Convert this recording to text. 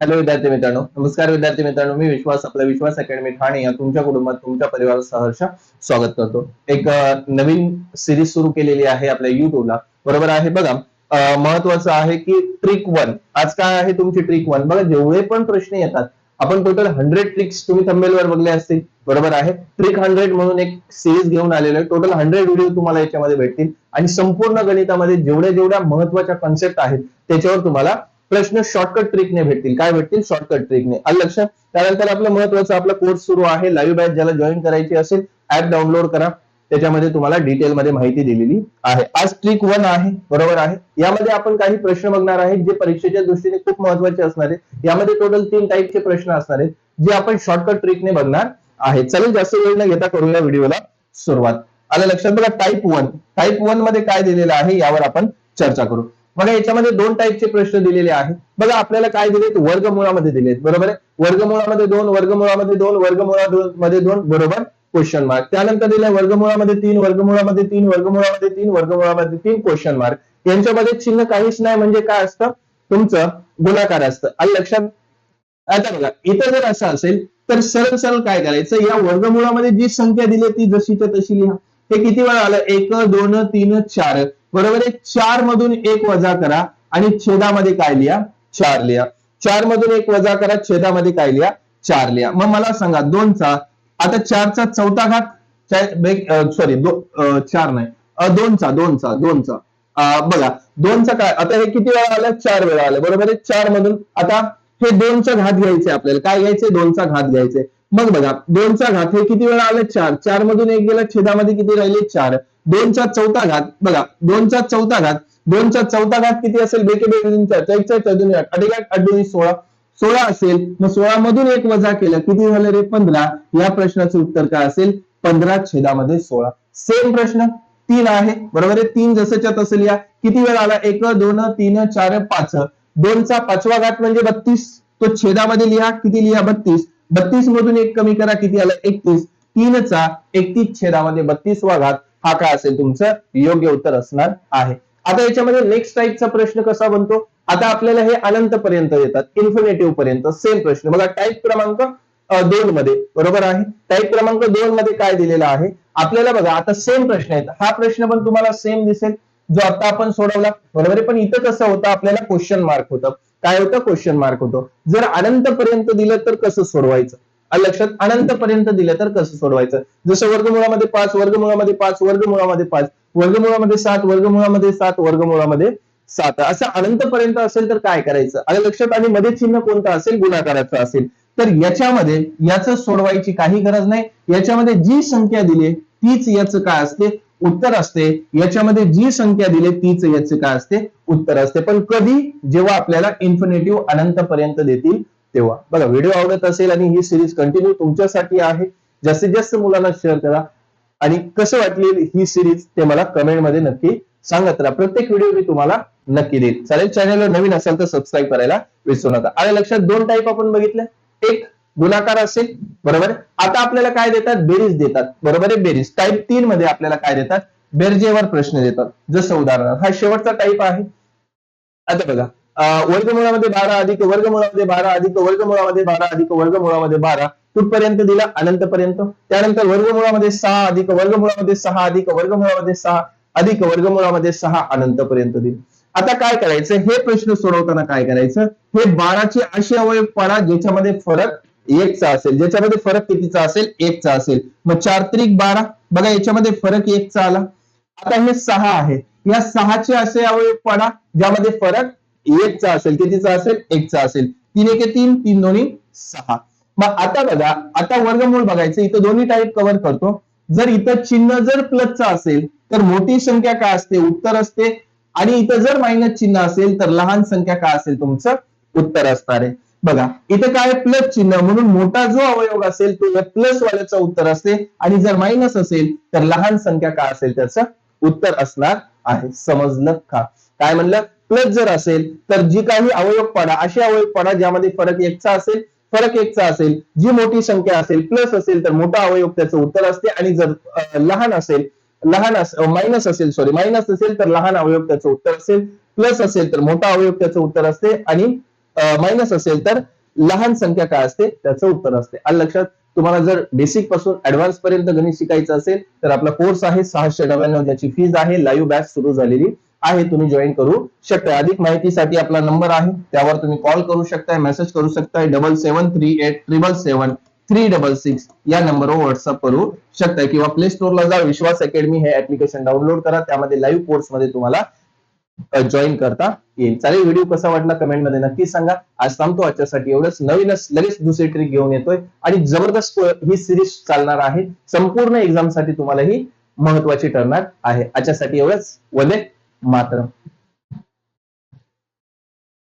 Hello विद्यार्थी मित्रांनो. नमस्कार विद्यार्थी मित्रांनो. मी विश्वास आपला विश्वास अकॅडमी ठाणे या तुमच्या कुटुंबात तुमच्या परिवारात सहर्ष स्वागत करतो. एक नवीन सिरीज सुरू केलेली आहे आपल्या युट्यूबला बरोबर आहे? बघा महत्वाचं आहे की ट्रिक वन आज काय आहे तुमची ट्रिक वन बघा जेवढे पण प्रश्न येतात आपण टोटल हंड्रेड ट्रिक्स तुम्ही थंबेलवर बघले असतील. बरोबर आहे? ट्रिक हंड्रेड म्हणून एक सिरीज घेऊन आलेलो आहे. टोटल हंड्रेड व्हिडिओ तुम्हाला याच्यामध्ये भेटतील. आणि संपूर्ण गणितामध्ये जेवढ्या जेवढ्या महत्त्वाच्या कन्सेप्ट आहेत त्याच्यावर तुम्हाला प्रश्न शॉर्टकट ट्रिकने भेटतील. काय भेटतील? शॉर्टकट ट्रिकने आलं लक्षात त्यानंतर आपलं महत्वाचं आपला कोर्स सुरू आहे. लाईव्ह बॅच ज्याला जॉईन करायची असेल ऍप डाउनलोड करा. त्याच्यामध्ये तुम्हाला डिटेलमध्ये माहिती दिलेली आहे. आज ट्रिक वन आहे बरोबर आहे. यामध्ये आपण काही प्रश्न बघणार आहेत जे परीक्षेच्या दृष्टीने खूप महत्त्वाचे असणार आहेत. यामध्ये टोटल तीन टाईपचे प्रश्न असणार आहेत जे आपण शॉर्टकट ट्रिकने बघणार आहे चालेल जास्त वेळ न घेता करूया व्हिडिओला सुरुवात. आलं लक्षात बघा टाईप वन टाईप वनमध्ये काय दिलेलं आहे यावर आपण चर्चा करू. बघा याच्यामध्ये दोन टाईपचे प्रश्न दिलेले आहेत. बघा आपल्याला काय दिलेत? वर्गमुळामध्ये दिलेत. बरोबर आहे? वर्गमुळामध्ये दोन वर्गमुळामध्ये दोन वर्गमुळामध्ये दोन बरोबर? क्वेश्चन मार्क त्यानंतर दिलंय वर्गमुळामध्ये तीन वर्गमुळामध्ये तीन वर्गमुळामध्ये तीन वर्गमुळामध्ये तीन क्वेश्चन मार्क यांच्यामध्ये चिन्ह काहीच नाही म्हणजे काय असतं? तुमचं गुणाकार असतं. आणि लक्षात आता बघा इथं जर असं असेल तर सरळ सरळ काय करायचं? या वर्गमुळामध्ये जी संख्या दिली ती जशीच्या तशी लिहा. हे किती वेळा आलं? एक दोन तीन चार. बरोबर आहे? चार मधून एक वजा करा आणि छेदामध्ये काय लिहा? चार लिहा. चार मधून एक वजा करा छेदामध्ये काय लिहा? चार लिहा. मग मला सांगा दोनचा आता चारचा चौथा घात सॉरी चार नाही. दोनचा दोनचा दोनचा. अं, बघा दोनचा काय? आता हे किती वेळा आलं? चार वेळा आलं. बरोबर आहे? चार मधून आता हे दोनचा घात घ्यायचे आपल्याला. काय घ्यायचे? दोनचा घात घ्यायचे. मग बघा दोनचा घात हे किती वेळा आलं? चार. चार मधून एक गेला छेदामध्ये किती राहिले? चार. दोनचा चौथा घात बघा दोनचा चौथा घात दोनचा चौथा घात किती असेल? बेके बेचा अडुनी सोळा. सोळा असेल मग सोळा मधून एक वजा केलं किती झालं रे? पंधरा. या प्रश्नाचं उत्तर काय असेल? पंधरा छेदामध्ये सोळा. सेम प्रश्न. तीन आहे. बरोबर आहे? तीन जसंच्या तसं लिहा. किती वेळ आला? एक दोन तीन चार पाच. दोनचा पाचवा घात म्हणजे बत्तीस. तो छेदामध्ये लिहा. किती लिहा? बत्तीस. बत्तीस मधून एक कमी करा किती आलं? एकतीस. तीनचा एकतीस छेदामध्ये बत्तीसवा घात हा काय असेल तुमचं? योग्य उत्तर असणार आहे. आता याच्यामध्ये नेक्स्ट टाईपचा प्रश्न कसा बनतो? आता आपल्याला हे अनंत पर्यंत येतात इन्फिनेटिव्ह पर्यंत सेम प्रश्न. बघा टाईप क्रमांक दोन मध्ये बरोबर आहे? टाईप क्रमांक दोन मध्ये काय दिलेला आहे? आपल्याला बघा आता सेम प्रश्न आहेत. हा प्रश्न पण तुम्हाला सेम दिसेल जो आता आपण सोडवला. बरोबर आहे? पण इथं कसं होतं? आपल्याला क्वेश्चन मार्क होतं. काय होतं? क्वेश्चन मार्क होतो. जर अनंत पर्यंत दिलं तर कसं सोडवायचं? लक्षात अनंत पर्यंत दिलं तर कसं सोडवायचं? जसं वर्गमुळामध्ये पाच वर्गमुळामध्ये पाच वर्गमुळामध्ये पाच वर्गमुळामध्ये सात वर्गमुळामध्ये सात वर्गमुळामध्ये सात. असं अनंतपर्यंत असेल तर काय करायचं? आलं लक्षात आणि मध्ये चिन्ह कोणतं असेल? गुणाकाराचं असेल. तर याच्यामध्ये याचं सोडवायची काही गरज नाही. याच्यामध्ये जी संख्या दिली तीच याचं काय असते? उत्तर असते. याच्यामध्ये जी संख्या दिली तीच याचे काय असते? उत्तर असते. पण कधी? जेव्हा आपल्याला इन्फिनेटिव्ह अनंत पर्यंत देतील तेव्हा. बघा व्हिडिओ आवडत असेल आणि ही सिरीज कंटिन्यू तुमच्यासाठी आहे जास्तीत जास्त मुलांना शेअर करा. आणि कसं वाटली ही सिरीज ते मला कमेंटमध्ये नक्की सांगत राहा प्रत्येक व्हिडिओ मी तुम्हाला नक्की देईल चालेल चॅनलवर नवीन असेल तर सबस्क्राईब करायला विसरू नका. आणि लक्षात? दोन टाईप आपण बघितले एक गुणाकार असेल बरोबर? आता आपल्याला काय देतात? बेरीज देतात. बरोबर आहे? बेरीज. टाईप तीन मध्ये आपल्याला काय देतात? बेरजेवर प्रश्न देतात. जसं उदाहरणार्थ हा शेवटचा टाईप आहे. आता बघा वर्गमुळामध्ये बारा अधिक वर्गमुळामध्ये बारा अधिक वर्गमुळामध्ये बारा अधिक वर्गमुळामध्ये बारा. कुठपर्यंत दिला? अनंत पर्यंत त्यानंतर वर्गमुळामध्ये सहा अधिक वर्गमुळामध्ये सहा अधिक वर्गमुळामध्ये सहा अधिक वर्गमुळामध्ये सहा अनंत पर्यंत दिले. आता काय करायचं? हे प्रश्न सोडवताना काय करायचं? हे बाराचे असे अवयव पडा ज्याच्यामध्ये फरक एकचा असेल. ज्याच्यामध्ये फरक कितीचा असेल? एकचा असेल. मग चार त्रिक बारा. बघा याच्यामध्ये फरक एकचा आला. आता हे सहा आहे. या सहाचे असे अवयव पडा ज्यामध्ये फरक एकचा असेल. कितीचा असेल? एकचा असेल. तीन एके तीन तीन दोन्ही सहा. मग आता बघा आता वर्गमूळ बघायचं. इथं दोन्ही टाईप कव्हर करतो. जर इथं चिन्ह जर प्लसचा असेल तर मोठी संख्या काय असते? उत्तर असते. आणि इथं जर मायनस चिन्ह असेल तर लहान संख्या काय असेल? तुमचं उत्तर असणार आहे. बघा इथे काय प्लस चिन्ह. म्हणून मोठा जो अवयव असेल तो या प्लस वाल्याचं उत्तर असते. आणि जर मायनस असेल तर लहान संख्या काय असेल? त्याचं उत्तर असणार आहे. समजलं का? काय म्हणलं? प्लस जर असेल तर जी काही अवयव पडा अशी अवयव पडा ज्यामध्ये फरक एकचा असेल फरक एकचा असेल जी मोठी संख्या असेल प्लस असेल तर मोठा अवयव त्याचं उत्तर असते. आणि जर लहान असेल लहान मायनस असेल सॉरी मायनस असेल तर लहान अवयव त्याचं उत्तर असेल. प्लस असेल तर मोठा अवयव त्याचं उत्तर असते. आणि मायनस असेल तर लहान संख्या काय असते? त्याचं उत्तर असते. आणि लक्षात तुम्हाला जर बेसिकपासून ऍडव्हान्स पर्यंत गणित शिकायचं असेल तर आपला कोर्स आहे सहाशे नव्याण्णव ज्याची फीज आहे लाईव्ह बॅच सुरू झालेली आहे तुम्ही जॉईन करू शकता. अधिक माहितीसाठी आपला नंबर आहे त्यावर तुम्ही कॉल करू शकताय मेसेज करू शकताय double seven three eight triple seven three double six या नंबरवर व्हॉट्सअप करू शकताय. किंवा प्ले स्टोरला जा विश्वास अकॅडमी हे ऍप्लिकेशन डाउनलोड करा. त्यामध्ये लाईव्ह कोर्समध्ये तुम्हाला जॉईन करता येईल. चालेल व्हिडिओ कसा वाटला कमेंटमध्ये नक्की सांगा. आज थांबतो आजच्यासाठी एवढंच. नवीनच लगेच दुसरी ट्रिक घेऊन येतोय. आणि जबरदस्त ही सिरीज चालणार आहे. संपूर्ण एक्झामसाठी तुम्हाला ही महत्वाची ठरणार आहे. आजच्यासाठी एवढंच. वंदे मात्र